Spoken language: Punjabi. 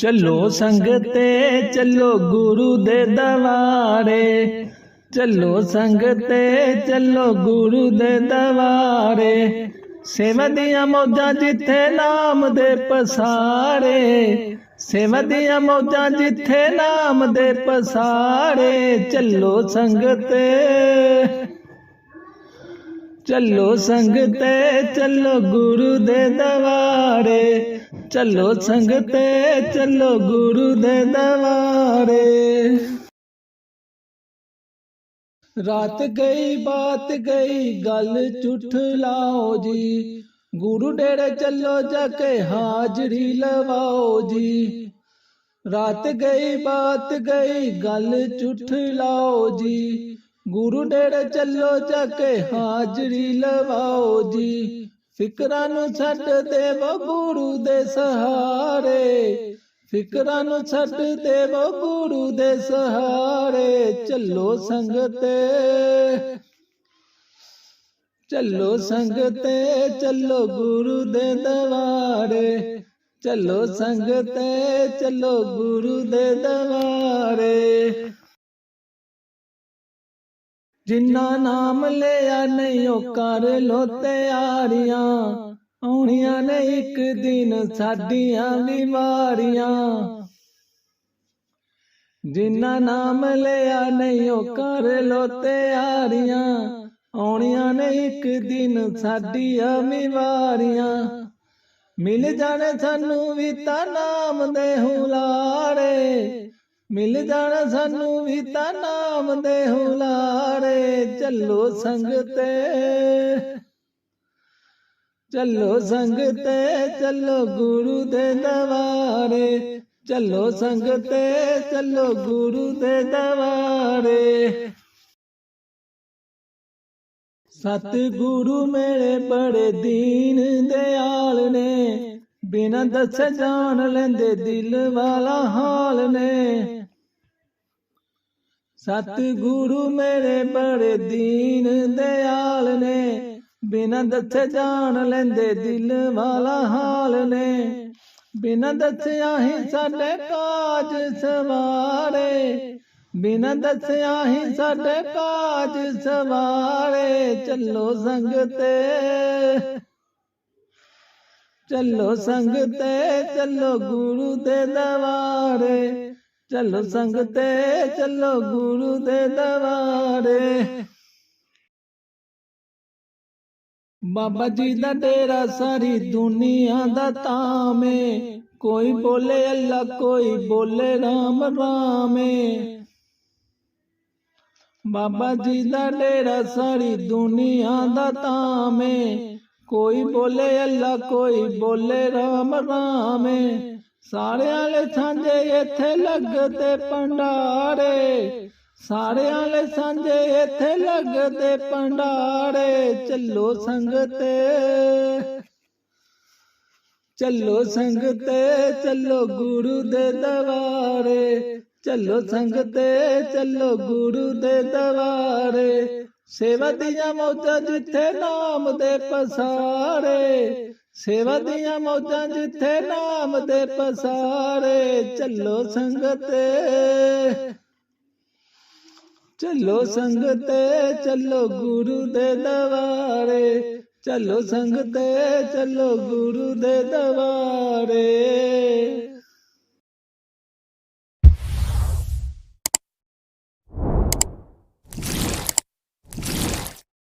ਚੱਲੋ ਸੰਗਤੇ ਚੱਲੋ ਗੁਰੂ ਦੇ ਦਵਾਰੇ ਚੱਲੋ ਸੰਗਤੇ ਚੱਲੋ ਗੁਰੂ ਦੇ ਦਵਾਰੇ ਸੇਵਾ ਦੀਆਂ ਮੌਜਾਂ ਜਿੱਥੇ ਨਾਮ ਦੇ ਪਸਾਰੇ। ਸੇਵਾ ਦੀਆਂ ਮੌਜਾਂ ਜਿੱਥੇ ਨਾਮ ਦੇ ਪਸਾਰੇ। ਚੱਲੋ ਸੰਗਤੇ ਚੱਲੋ ਸੰਗਤੇ ਚੱਲੋ ਗੁਰੂ ਦੇ ਦਵਾਰੇ। ਚੱਲੋ ਸੰਗਤੇ ਚੱਲੋ ਗੁਰੂ ਦੇ ਦਵਾਰੇ। ਰਾਤ ਗਈ ਬਾਤ ਗਈ ਗੱਲ ਝੂਠ ਲਾਓ ਜੀ। ਗੁਰੂ ਡੇਰੇ ਚੱਲੋ ਜਾ ਕੇ ਹਾਜ਼ਰੀ ਲਵਾਓ ਜੀ। ਰਾਤ ਗਈ ਬਾਤ ਗਈ ਗੱਲ ਝੂਠ ਲਾਓ ਜੀ। ਗੁਰੂ ਡੇਰੇ ਚੱਲੋ ਜਾ ਕੇ ਹਾਜ਼ਰੀ ਲਵਾਓ ਜੀ। ਫਿਕਰਾਂ ਨੂੰ ਛੱਡ ਦੇਵੋ ਗੁਰੂ ਦੇ ਸਹਾਰੇ। ਫਿਕਰਾਂ ਨੂੰ ਛੱਡ ਦੇਵੋ ਗੁਰੂ ਦੇ ਸਹਾਰੇ। ਚੱਲੋ ਸੰਗਤੇ ਚੱਲੋ ਸੰਗਤੇ, ਚੱਲੋ ਗੁਰੂ ਦੇ ਦਵਾਰੇ। ਚੱਲੋ ਸੰਗਤੇ, ਚੱਲੋ ਗੁਰੂ ਦੇ ਦਵਾਰੇ। ਜਿੰਨਾ ਨਾਮ ਲਿਆ ਨਹੀਂ ਉਹ ਕਰ ਲੋ ਤਿਆਰੀਆਂ ਆਉਣੀਆਂ ਨੇ ਇੱਕ ਦਿਨ ਸਾਡੀਆਂ ਬਿਮਾਰੀਆਂ ਜਿੰਨਾ ਨਾਮ ਲਿਆ ਨਹੀਂ ਉਹ ਕਰ ਲੋ ਤਿਆਰੀਆਂ ਆਉਣੀਆਂ ਨੇ ਇੱਕ ਦਿਨ ਸਾਡੀਆਂ ਬਿਮਾਰੀਆਂ ਮਿਲ ਜਾਣੇ ਸਾਨੂੰ ਵੀ ਤਾਂ ਨਾਮ ਦੇ ਹੁਲਾਰੇ ਮਿਲ ਜਾਣਾ ਸਾਨੂੰ ਵੀ ਤਾਂ ਨਾਮ ਦੇ ਹੁਲਾਰੇ ਚੱਲੋ ਸੰਗਤੇ ਚੱਲੋ ਸੰਗਤੇ ਚੱਲੋ ਗੁਰੂ ਦੇ ਦਵਾਰੇ ਚੱਲੋ ਸੰਗਤੇ ਚੱਲੋ ਗੁਰੂ ਦੇ ਦਵਾਰੇ ਸਤ ਗੁਰੂ ਮੇਰੇ ਬੜੇ ਦੀਨ ਦਿਆਲ ਨੇ, ਬਿਨਾਂ ਦੱਸੇ ਜਾਣ ਲੈਂਦੇ ਦਿਲ ਵਾਲਾ ਹਾਲ ਨੇ। ਸਤ ਗੁਰੂ ਮੇਰੇ ਬੜੇ ਦੀਨ ਦਿਆਲ ਨੇ। ਬਿਨਾਂ ਦੱਸੇ ਜਾਣ ਲੈਂਦੇ ਦਿਲ ਵਾਲਾ ਹਾਲ ਨੇ। ਬਿਨਾਂ ਦੱਸਿਆ ਹੀ ਸਾਡੇ ਕਾਜ ਸਵਾਰੇ। ਬਿਨਾਂ ਦੱਸਿਆ ਹੀ ਸਾਡੇ ਕਾਜ ਸਵਾਰੇ। ਚੱਲੋ ਸੰਗਤੇ ਚੱਲੋ ਸੰਗ ਤੇ, ਚੱਲੋ ਗੁਰੂ ਦੇ ਦਵਾਰੇ। ਚੱਲੋ ਸੰਗਤੇ ਚੱਲੋ ਗੁਰੂ ਦੇ ਦਵਾਰੇ ਬਾਬਾ ਜੀ ਦਾ ਡੇਰਾ ਸਾਰੀ ਦੁਨੀਆ ਦਾ ਤਾਮੇ ਕੋਈ ਬੋਲੇ ਅੱਲਾ ਕੋਈ ਬੋਲੇ ਰਾਮ ਰਾਮੇ ਬਾਬਾ ਜੀ ਦਾ ਡੇਰਾ ਸਾਰੀ ਦੁਨੀਆ ਦਾ ਤਾਮੇ ਕੋਈ ਬੋਲੇ ਅੱਲਾ ਕੋਈ ਬੋਲੇ ਰਾਮ ਰਾਮੇ ਸਾਰਿਆਂ ਲੈ ਸਾਂਝੇ ਇੱਥੇ ਲੱਗਦੇ ਭੰਡਾਰੇ ਸਾਰਿਆਂ ਲੈ ਸਾਂਝੇ ਇੱਥੇ ਲੱਗਦੇ ਭੰਡਾਰੇ ਚੱਲੋ ਸੰਗਤੇ ਚੱਲੋ ਸੰਗਤੇ ਚੱਲੋ ਗੁਰੂ ਦੇ ਦਵਾਰੇ। ਚੱਲੋ ਸੰਗਤੇ ਚੱਲੋ ਗੁਰੂ ਦੇ ਦਵਾਰੇ। ਸੇਵਾ ਦੀਆਂ ਮੌਜਾਂ ਜਿੱਥੇ ਨਾਮ ਦੇ ਪਸਾਰੇ। ਸੇਵਾ ਦੀਆਂ ਮੌਜਾਂ ਜਿੱਥੇ ਨਾਮ ਦੇ ਪਸਾਰੇ ਚੱਲੋ ਸੰਗਤੇ ਚੱਲੋ ਸੰਗਤੇ ਚੱਲੋ ਗੁਰੂ ਦੇ ਦਵਾਰੇ। ਚੱਲੋ ਸੰਗਤੇ ਚੱਲੋ ਗੁਰੂ ਦੇ ਦਵਾਰੇ।